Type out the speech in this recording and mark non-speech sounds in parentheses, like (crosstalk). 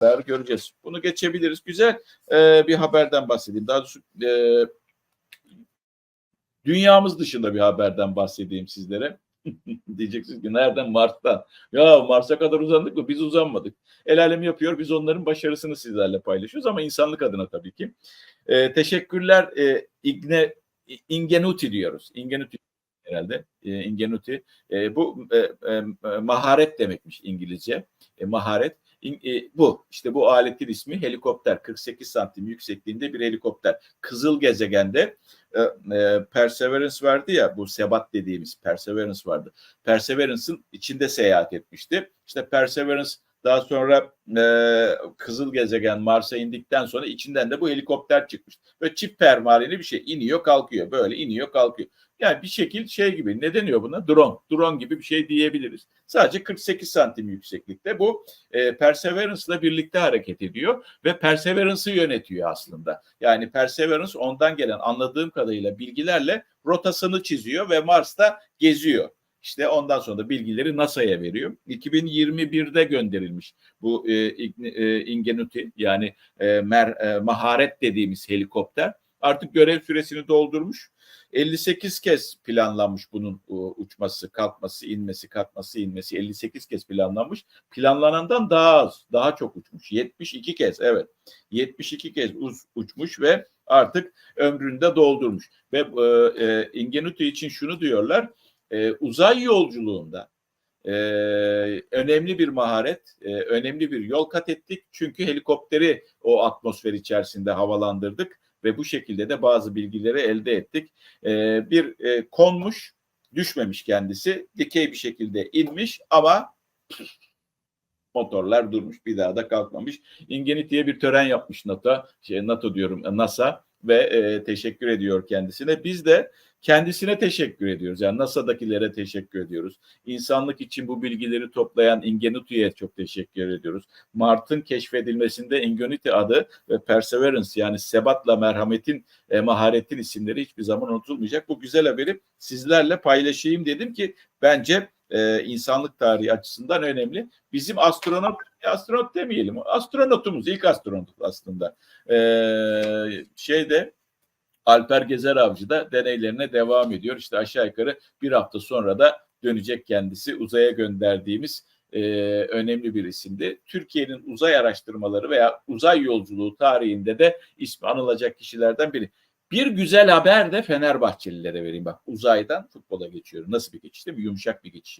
beraber göreceğiz. Bunu geçebiliriz. Güzel e, bir haberden bahsedeyim. Daha doğrusu e, dünyamız dışında bir haberden bahsedeyim sizlere. (laughs) Diyeceksiniz ki nereden? Mars'tan. Ya Mars'a kadar uzandık mı? Biz uzanmadık. El alem yapıyor. Biz onların başarısını sizlerle paylaşıyoruz ama insanlık adına tabii ki. E, teşekkürler. E, Igne, Ingenuity diyoruz. Ingenuity herhalde. E, Ingenuity. E, bu e, e, maharet demekmiş İngilizce. E, maharet. E, bu. işte bu aletin ismi helikopter. 48 santim yüksekliğinde bir helikopter. Kızıl gezegende e, e, Perseverance vardı ya bu sebat dediğimiz Perseverance vardı. Perseverance'ın içinde seyahat etmişti. İşte Perseverance daha sonra e, kızıl gezegen Mars'a indikten sonra içinden de bu helikopter çıkmıştı. Böyle çift pervaneli bir şey iniyor kalkıyor böyle iniyor kalkıyor. Yani bir şekil şey gibi ne deniyor buna? Drone. Drone gibi bir şey diyebiliriz. Sadece 48 santim yükseklikte bu e, Perseverance'la birlikte hareket ediyor ve Perseverance'ı yönetiyor aslında. Yani Perseverance ondan gelen anladığım kadarıyla bilgilerle rotasını çiziyor ve Mars'ta geziyor. İşte ondan sonra da bilgileri NASA'ya veriyor. 2021'de gönderilmiş bu e, e, Ingenuity yani e, mer, e, maharet dediğimiz helikopter artık görev süresini doldurmuş. 58 kez planlanmış bunun e, uçması, kalkması, inmesi, kalkması, inmesi 58 kez planlanmış. Planlanandan daha az, daha çok uçmuş. 72 kez evet. 72 kez uz, uçmuş ve artık ömründe doldurmuş. Ve e, e, Ingenuity için şunu diyorlar. E, uzay yolculuğunda e, önemli bir maharet, e, önemli bir yol kat ettik. Çünkü helikopteri o atmosfer içerisinde havalandırdık ve bu şekilde de bazı bilgileri elde ettik. E, bir e, konmuş, düşmemiş kendisi, dikey bir şekilde inmiş ama (clears throat) motorlar durmuş, bir daha da kalkmamış. Ingenity'ye bir tören yapmış NATO, şey, NATO diyorum NASA ve e, teşekkür ediyor kendisine. Biz de kendisine teşekkür ediyoruz. Yani NASA'dakilere teşekkür ediyoruz. İnsanlık için bu bilgileri toplayan Ingenuity'ye çok teşekkür ediyoruz. Mart'ın keşfedilmesinde Ingenuity adı ve Perseverance yani sebatla merhametin, e, maharetin isimleri hiçbir zaman unutulmayacak. Bu güzel haberi sizlerle paylaşayım dedim ki bence e, insanlık tarihi açısından önemli. Bizim astronot, astronot demeyelim, astronotumuz, ilk astronot aslında. E, şeyde Alper Gezer Avcı da deneylerine devam ediyor. İşte aşağı yukarı bir hafta sonra da dönecek kendisi uzaya gönderdiğimiz e, önemli bir isimdi. Türkiye'nin uzay araştırmaları veya uzay yolculuğu tarihinde de ismi anılacak kişilerden biri. Bir güzel haber de Fenerbahçelilere vereyim. Bak uzaydan futbola geçiyorum. Nasıl bir geçiş değil mi? Yumuşak bir geçiş.